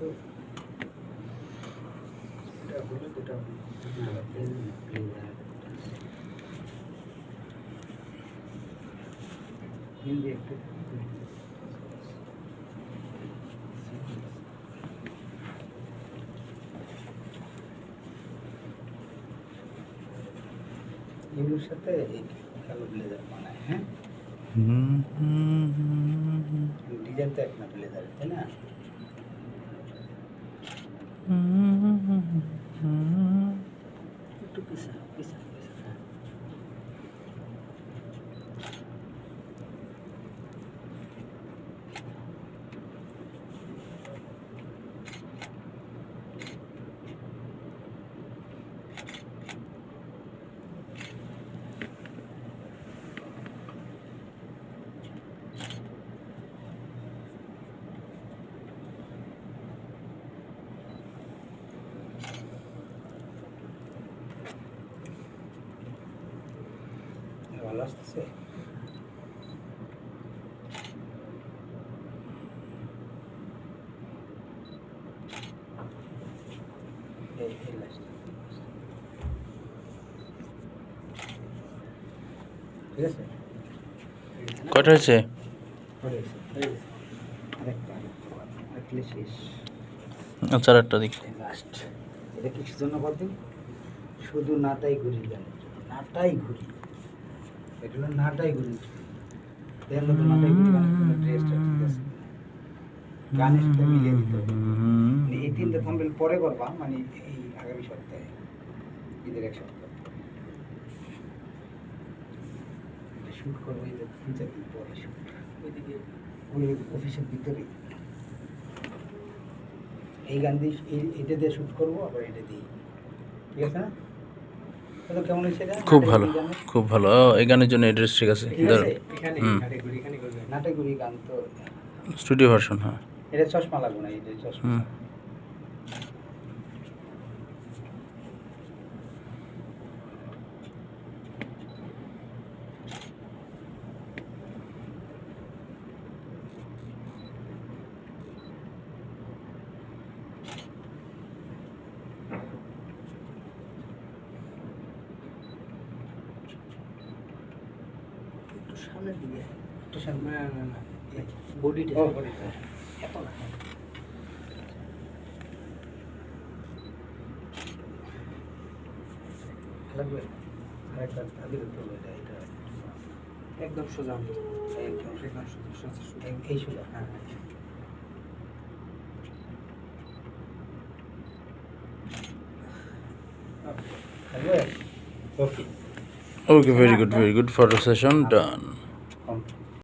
তো এটা হলুদ এটা হ্যাঁ, প্লেন প্লেন হিন্দি একটু এগুলোর সাথে এই কালো ব্লেজার বানায় হ্যাঁ ডিজাইন তো এক না ব্লেজার তাই না একটু ভালো আসতেছে। ঠিক আছে? কয়টা হয়েছে? হয়ে হয়ে আচ্ছা আর দিক। লাস্ট এটা কিসের জন্য বলতে? শুধু নাটাই ঘুরি জন্য। নাটাই ঘুরি এটা নাটাই নাটাই জন্য ড্রেসটা ঠিক আছে। গানের সাথে মিলিয়ে দিতে। হবে মানে এই তিনটে থাম্বেল পরে করবা মানে এই আগামী সপ্তাহে, ঈদের এক সপ্তাহ। শুট করব তিন চার দিন পরে শুট ওইদিকে ওই অফিসের ভিতরে এই গান দিয়ে এটা দিয়ে শুট করব, আবার এটা দিয়ে। ঠিক আছে না তাহলে কেমন হয়েছে এটা খুব ভালো খুব ভালো। এখানের এই গানের জন্য এড্রেস ঠিক আছে। স্টুডিও ভার্সন হ্যাঁ। এটা চশমা লাগবে না এই চশমা। সামনের দিকে। একটু সামনে না না না বডিটা এত না। লাগবে আরেকটা আগে দিতে এটা এটা। একদম সোজা। একদম একদম সোজা এই সোজা। হ্যাঁ হ্যাঁ। ওকে। okay very good very good. Photo session done.